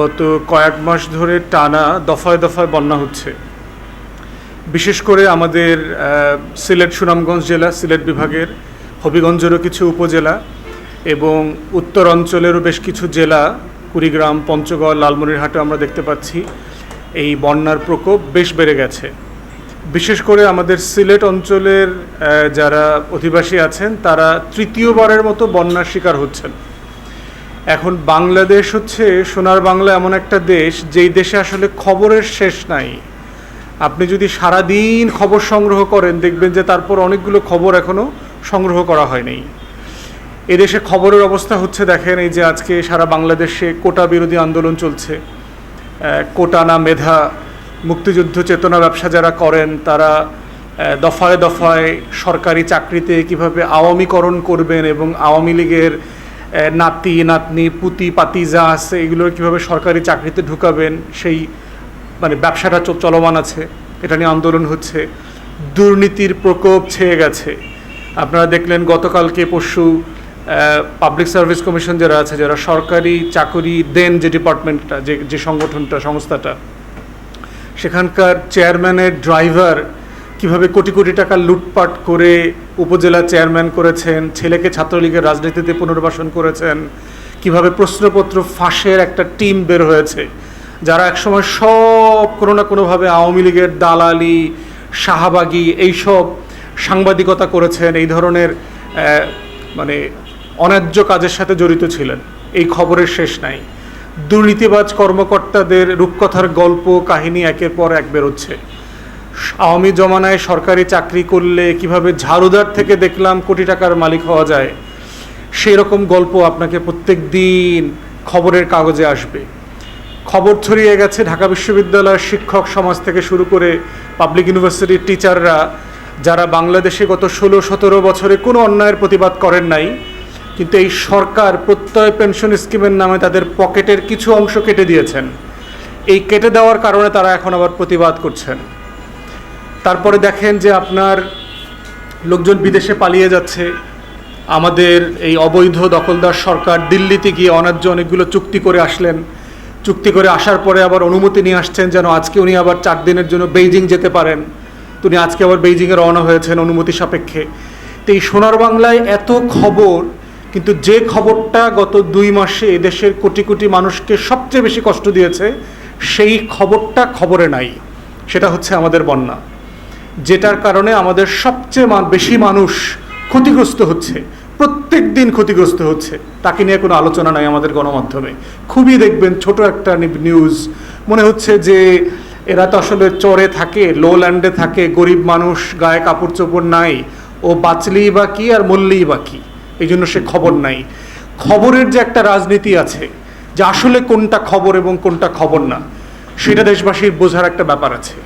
গত কয়েক মাস ধরে টানা দফায় দফায় বন্যা হচ্ছে। বিশেষ করে আমাদের সিলেট সুনামগঞ্জ জেলা, সিলেট বিভাগের হবিগঞ্জেরও কিছু উপজেলা এবং উত্তর অঞ্চলেরও বেশ কিছু জেলা, কুড়িগ্রাম, পঞ্চগড়, লালমনিরহাটে আমরা দেখতে পাচ্ছি, এই বন্যার প্রকোপ বেশ বেড়ে গেছে। বিশেষ করে আমাদের সিলেট অঞ্চলের যারা অধিবাসী আছেন, তারা তৃতীয়বারের মতো বন্যার শিকার হচ্ছেন। এখন বাংলাদেশ হচ্ছে সোনার বাংলা এমন একটা দেশ যেই দেশে আসলে খবরের শেষ নাই। আপনি যদি সারাদিন খবর সংগ্রহ করেন, দেখবেন যে তারপর অনেকগুলো খবর এখনও সংগ্রহ করা হয়নি এদেশে খবরের অবস্থা হচ্ছে দেখেন, এই যে আজকে সারা বাংলাদেশে কোটা বিরোধী আন্দোলন চলছে। কোটা না মেধা, মুক্তিযুদ্ধ চেতনা ব্যবসা যারা করেন, তারা দফায় দফায় সরকারি চাকরিতে কীভাবে আওয়ামীকরণ করবেন এবং আওয়ামী লীগের নাতি, নাতনি, পুতি, পাতি যা আছে, এগুলো কীভাবে সরকারি চাকরিতে ঢুকাবেন, সেই মানে ব্যবসাটা চলমান আছে, এটা নিয়ে আন্দোলন হচ্ছে, দুর্নীতির প্রকোপ ছেয়ে গেছে। আপনারা দেখলেন গতকালকে পরশু পাবলিক সার্ভিস কমিশন যারা আছে, যারা সরকারি চাকরি দেন যে ডিপার্টমেন্টটা যে যে সংগঠনটা, সংস্থাটা, সেখানকার চেয়ারম্যানের ড্রাইভার কীভাবে কোটি কোটি টাকা লুটপাট করে উপজেলা চেয়ারম্যান করেছেন, ছেলেকে ছাত্রলীগের রাজনীতিতে পুনর্বাসন করেছেন, কীভাবে প্রশ্নপত্র ফাঁসের একটা টিম বের হয়েছে, যারা একসময় সব কোনো না কোনোভাবে আওয়ামী লীগের দালালি, শাহবাগী এইসব সাংবাদিকতা করেছেন, এই ধরনের মানে অন্যায্য কাজের সাথে জড়িত ছিলেন। এই খবরের শেষ নাই। দুর্নীতিবাজ কর্মকর্তাদের রূপকথার গল্প, কাহিনী একের পর এক বেরোচ্ছে। আওয়ামী জমানায় সরকারি চাকরি করলে কীভাবে ঝাড়ুদার থেকে দেখলাম কোটি টাকার মালিক হওয়া যায় সেই রকম গল্প আপনাকে প্রত্যেক দিন খবরের কাগজে আসবে। খবর ছড়িয়ে গেছে ঢাকা বিশ্ববিদ্যালয়ের শিক্ষক সমাজ থেকে শুরু করে পাবলিক ইউনিভার্সিটির টিচাররা যারা বাংলাদেশে গত ষোলো সতেরো বছরে কোনো অন্যায়ের প্রতিবাদ করেন নাই, কিন্তু এই সরকার প্রত্যয় পেনশন স্কিমের নামে তাদের পকেটের কিছু অংশ কেটে দিয়েছেন। এই কেটে দেওয়ার কারণে তারা এখন আবার প্রতিবাদ করছেন। তারপরে দেখেন যে আপনার লোকজন বিদেশে পালিয়ে যাচ্ছে। আমাদের এই অবৈধ দখলদার সরকার দিল্লিতে গিয়ে অনার্য অনেকগুলো চুক্তি করে আসলেন। চুক্তি করে আসার পরে আবার অনুমতি নিয়ে আসছেন যেন আজকে উনি আবার চার দিনের জন্য বেইজিং যেতে পারেন। উনি আজকে আবার বেইজিংয়ে রওনা হয়েছেন অনুমতি সাপেক্ষে। তো এই সোনার বাংলায় এত খবর, কিন্তু যে খবরটা গত দুই মাসে এদেশের কোটি কোটি মানুষকে সবচেয়ে বেশি কষ্ট দিয়েছে, সেই খবরটা খবরে নাই। সেটা হচ্ছে আমাদের বন্যা। যেটার কারণে আমাদের সবচেয়ে বেশি মানুষ ক্ষতিগ্রস্ত হচ্ছে, প্রত্যেক দিন ক্ষতিগ্রস্ত হচ্ছে। তাকে নিয়ে কোনো আলোচনা নাই আমাদের গণমাধ্যমে। খুবই দেখবেন ছোট একটা নিউজ মনে হচ্ছে যে এরা তো আসলে চরে থাকে লো ল্যান্ডে থাকে, গরিব মানুষ, গায়ে কাপড় চোপড় নাই, ও বাঁচলেই বা কি আর মরলেই বা কি? এই জন্য সে খবর নাই। খবরের যে একটা রাজনীতি আছে, যে আসলে কোনটা খবর এবং কোনটা খবর না, সেটা দেশবাসীর বোঝার একটা ব্যাপার আছে।